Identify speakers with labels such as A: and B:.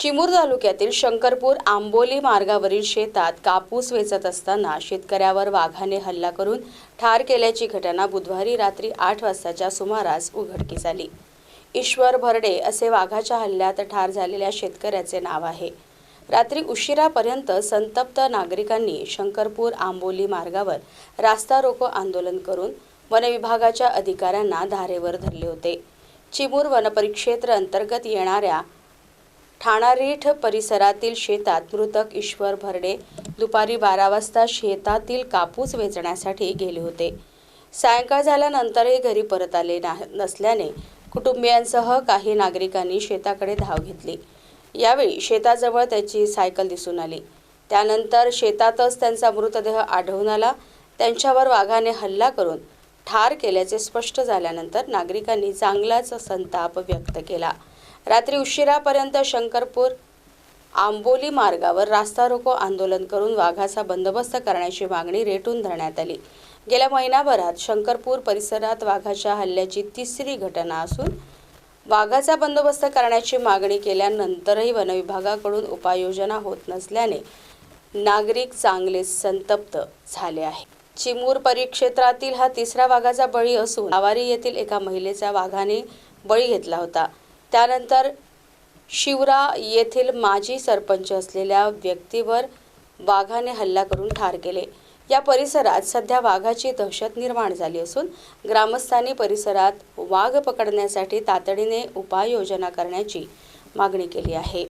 A: चिमूर तालुक्यातील शंकरपूर आंबोली मार्गावरील शेतात कापूस वेचत असताना शेतकऱ्यावर वाघाने हल्ला करून ठार केल्याची घटना बुधवारी रात्री आठ वाजताच्या सुमारास उघडकीस आली. ईश्वर भरडे असे वाघाच्या हल्ल्यात ठार झालेल्या शेतकऱ्याचे नाव आहे. रात्री उशिरापर्यंत संतप्त नागरिकांनी शंकरपूर आंबोली मार्गावर रास्ता रोको आंदोलन करून वनविभागाच्या अधिकाऱ्यांना धारेवर धरले होते. चिमूर वनपरिक्षेत्र अंतर्गत येणाऱ्या ठाणारीठ परिसरातील शेतात मृतक ईश्वर भरडे दुपारी बारा वाजता शेतातील कापूस वेचण्यासाठी गेले होते. सायंकाळ झाल्यानंतरही घरी परत आले ना- नसल्याने कुटुंबियांसह काही नागरिकांनी शेताकडे धाव घेतली. यावेळी शेताजवळ त्याची सायकल दिसून आली. त्यानंतर शेतातच त्यांचा मृतदेह आढळून आला. त्यांच्यावर वाघाने हल्ला करून ठार केल्याचे स्पष्ट झाल्यानंतर नागरिकांनी चांगलाच संताप व्यक्त केला. रात्री उशिरापर्यंत शंकरपूर आंबोली मार्गावर रास्ता रोको आंदोलन करून वाघाचा बंदोबस्त करण्याची मागणी रेटून धरण्यात आली. गेल्या महिनाभरात शंकरपूर परिसरात वाघाच्या हल्ल्याची तिसरी घटना असून वाघाचा बंदोबस्त करण्याची मागणी केल्यानंतरही वनविभागाकडून उपाययोजना होत नसल्याने नागरिक चांगले संतप्त झाले आहे चिमूर परिक्षेत्रातील हा तिसरा वाघाचा बळी असून आवारी येथील एका महिलेचा वाघाने बळी घेतला होता. त्यानंतर शिवरा येथील माजी सरपंच असलेल्या व्यक्तीवर वाघाने हल्ला करून ठार केले. या परिसरात सध्या वाघाची दहशत निर्माण झाली असून ग्रामस्थांनी परिसरात वाघ पकडण्यासाठी तातडीने उपाययोजना करण्याची मागणी केली आहे.